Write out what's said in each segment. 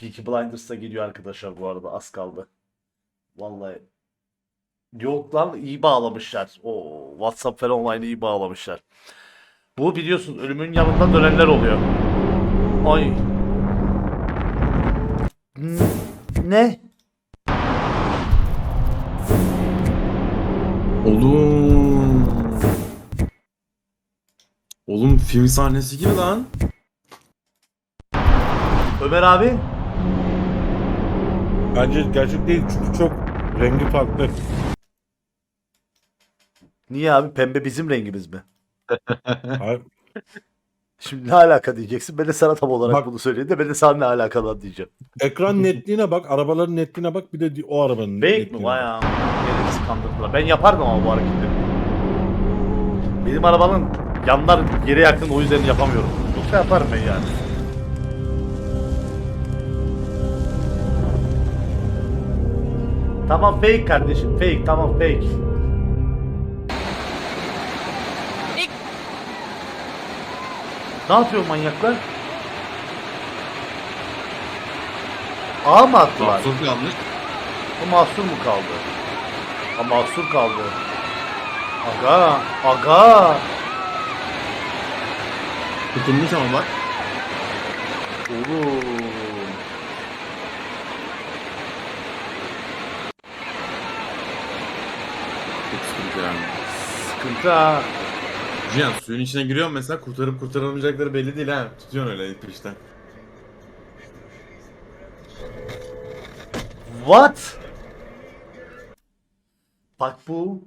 Peaky Blinders'a geliyor arkadaşlar bu arada az kaldı. Vallahi Yok lan iyi bağlamışlar. O WhatsApp falan online iyi bağlamışlar. Bu biliyorsun ölümün yanında dönenler oluyor. Ay. Ne? Oğlum. Oğlum film sahnesi gibi lan. Ömer abi? Bence gerçek değil çünkü çok rengi farklı. Niye abi? Pembe bizim rengimiz mi? Hayır, Şimdi ne alaka diyeceksin. Ben de sana tam olarak Bak- bunu söyleyeyim de ben de sana ne alaka lan diyeceğim. Ekran netliğine bak, arabaların netliğine bak, bir de di- o arabanın Fake netliğine mi? bak. Vay kandırdılar. Ben yapardım ama bu hareketi. Benim arabanın yanlar yere yakın o yüzden yapamıyorum. Yoksa yaparım ben yani. Tamam fake kardeşim fake tamam fake. Ne yapıyor manyaklar? A mı attılar? Mahsur yanlış. Bu mahsur mu kaldı? Ha mahsur kaldı. Aga, aga. Tutunmuş ama bak. Oğlum. Çok sıkıntı yani. Sıkıntı ha. Cihan suyun içine giriyor mesela kurtarıp kurtarılmayacakları belli değil ha. Tutuyorsun öyle peşten. What? Bak bu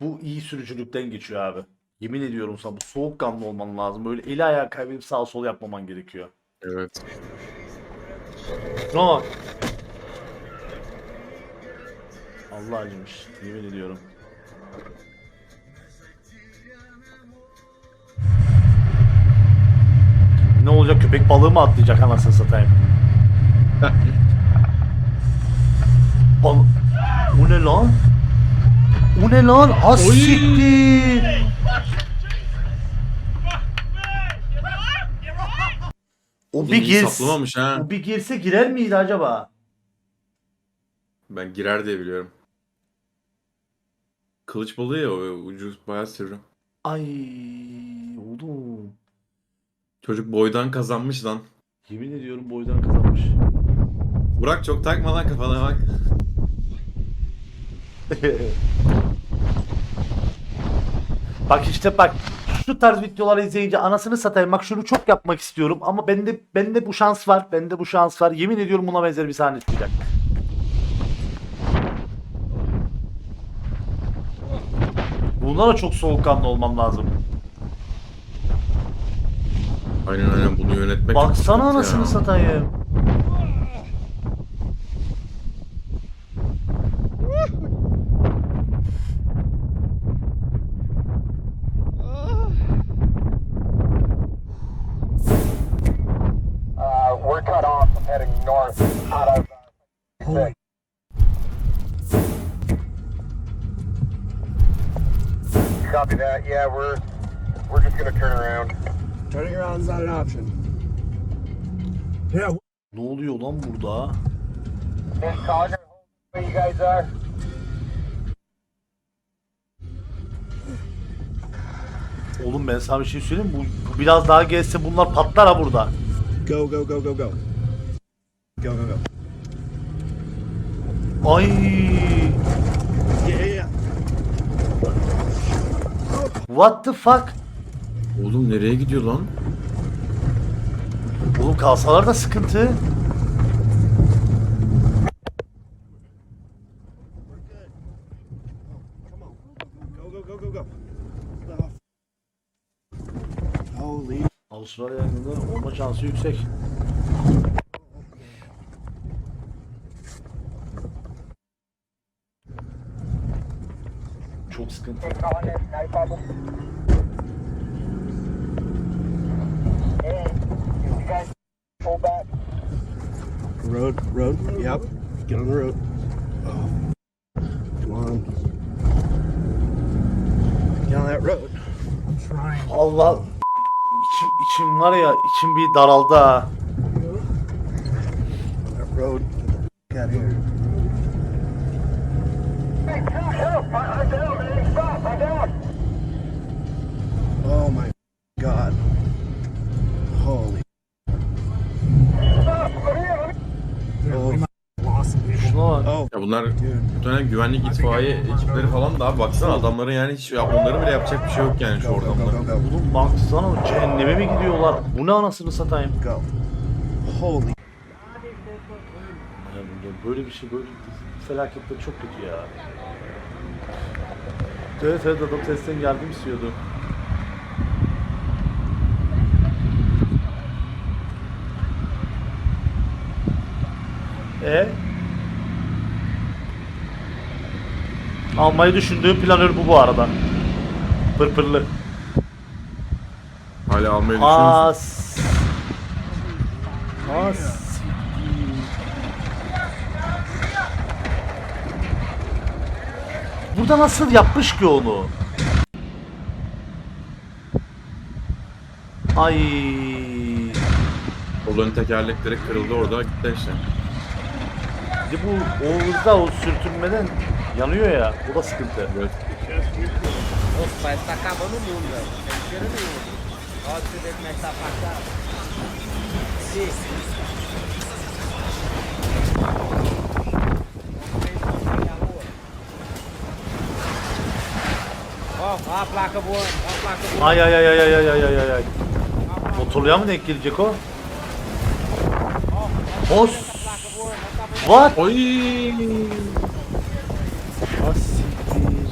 bu iyi sürücülükten geçiyor abi. Yemin ediyorum sana bu soğukkanlı olman lazım. Böyle eli ayağı kaybedip sağ sol yapmaman gerekiyor. Evet. Bak. Allah acımış. Yemin ediyorum. Olacak köpek balığı mı atlayacak anasını satayım? Bal o ne lan? O ne lan? Az Oy! siktir. O bir girse, saplamamış ha. o bir girse girer miydi acaba? Ben girer diye biliyorum. Kılıç balığı ya o ucu bayağı sivri. Ay. Çocuk boydan kazanmış lan. Yemin ediyorum boydan kazanmış. Burak çok takma lan kafana bak. bak işte bak şu tarz videoları izleyince anasını satayım bak şunu çok yapmak istiyorum ama bende bende bu şans var. Bende bu şans var. Yemin ediyorum buna benzer bir sahne çıkacak. Bunlara çok soğukkanlı olmam lazım. Aynen aynen bunu yönetmek çok Baksana sıkıntı anasını ya. satayım. Uh, we're cut off from heading north out of uh, six. Copy that. Yeah, we're we're just gonna turn around. Turning around is not an option. Yeah, Ne oluyor lan burada? Where you guys are? Oğlum ben sana bir şey söyleyeyim mi? Bu, bu biraz daha gelse bunlar patlar ha burada. go, go, go, go, go. Go, go, go. Ay. Yeah. What the fuck? Oğlum nereye gidiyor lan? Oğlum kalsalar da sıkıntı. Avustralya yanında olma şansı yüksek. Çok sıkıntı. Road, road. Yep. Get on the road. Oh. Come on. Get on that road. I'm trying. Allah içim, içim var ya içim bir daraldı ha. road. Get out of here. Bunlar muhtemelen güvenlik itfaiye ekipleri falan da abi baksana adamların yani hiç ya onların bile yapacak bir şey yok yani şu ortamda. Oğlum baksana cehenneme mi gidiyorlar? Bu ne anasını satayım? Holy. Böyle bir şey böyle felaketler çok kötü ya. Evet evet adam testten yardım istiyordu. E Almayı düşündüğüm planör bu bu arada. Pırpırlı. Hala almayı düşünüyor musun? As. As. Burada nasıl yapmış ki onu? Ay. Kolların tekerlekleri kırıldı orada gitti işte. Bir de bu o hızda o sürtünmeden yanıyor ya. O da sıkıntı. Evet. Nossa, parece que tá acabando o mundo, velho. Não tem cheiro nenhum. Olha pra você ver como é que tá afastado. Sim. Ó, ó a placa voando, ó a placa voando. Ay ay ay ay ay ay ay ay ay. Motorluya mı denk gelecek o? Voando. What? Oy! Asiktir.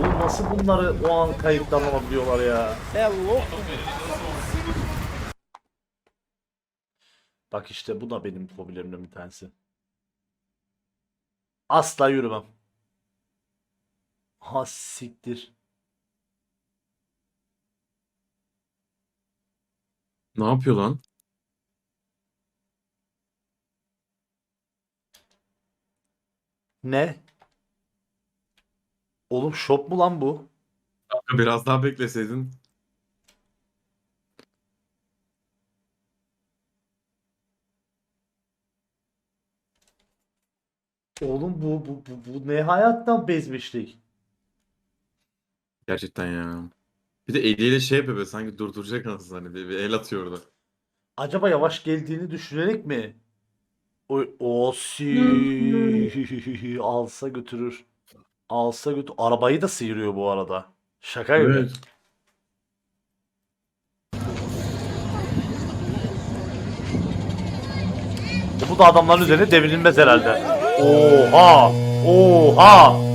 Oğlum nasıl bunları o an kayıttan alabiliyorlar ya? Louco, Bak işte bu da benim fobilerimden bir tanesi. Asla yürümem. Ha siktir. Ne yapıyor lan? Ne? Oğlum şop mu lan bu? Kanka Biraz daha bekleseydin. Oğlum bu bu bu, bu ne hayattan bezmişlik. Gerçekten ya. Bir de eliyle şey yapıyor böyle sanki durduracak anasını hani bir, bir el atıyor orada. Acaba yavaş geldiğini düşünerek mi? O, o si alsa götürür. Alsa götür. Arabayı da sıyırıyor bu arada. Şaka gibi. Evet. Bu da adamların üzerine devrilmez herhalde. Oha! Oha!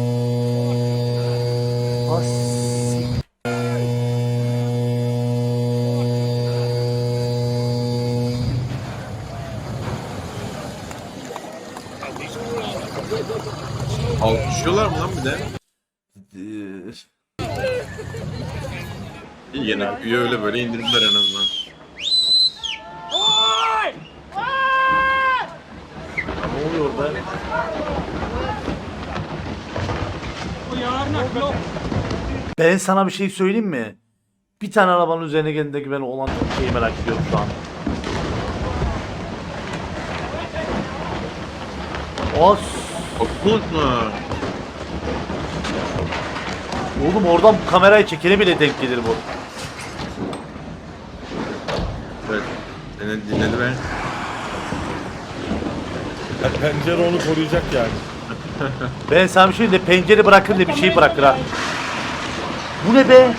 Alkışlıyorlar mı lan bir de? İyi yine üye öyle böyle indirdiler en azından. Ne oluyor orada? Ben sana bir şey söyleyeyim mi? Bir tane arabanın üzerine geldiğinde ben olan şeyi merak ediyorum şu an. Os. Okut mu? Oğlum oradan kamerayı çekene bile denk gelir bu. Evet. Seni dinledi ve Ya pencere onu koruyacak yani. Ben sana bir şey de pencere bırakır da bir şey bırakır ha. Bu ne be?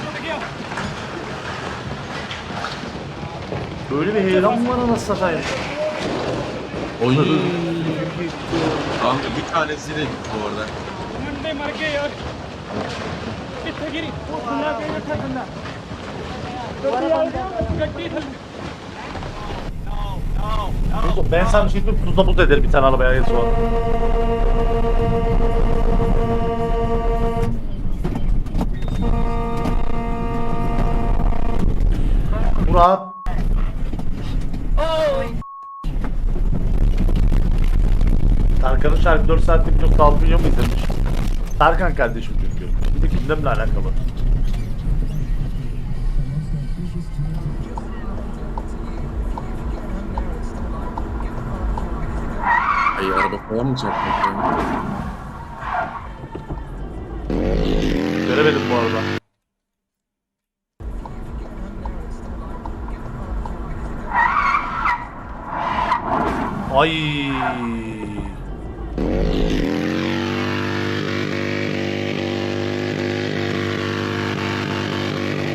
Böyle bir heyelan mı var anasını satayım? Oy. Kanka bir tanesiyle gitti bu arada. मुंडे मर गए यार कितने गिरी वो खुला गया था बंदा गड्डी आई गड्डी थल Oğlum Ben sana bir şey diyeyim tuzla buz eder bir tane arabaya en son. Murat. Şarkı 4 saatte 1.6 milyon mu izlemiş? Tarkan kardeşim çünkü. Bir de gündemle alakalı. Ay araba falan mı? Göremedim bu arada. Ay.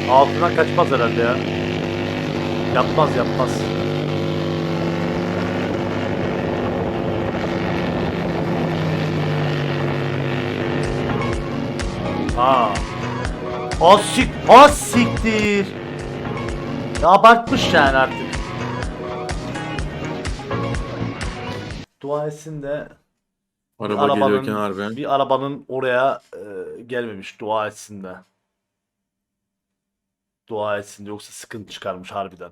Altından kaçmaz herhalde ya. Yapmaz yapmaz. Asik, asiktir. Ya abartmış yani artık. Dua etsin de Araba Arabanın- geliyorken harbi. bir arabanın oraya e, gelmemiş. Dua etsin de. Dua etsin de yoksa sıkıntı çıkarmış harbiden.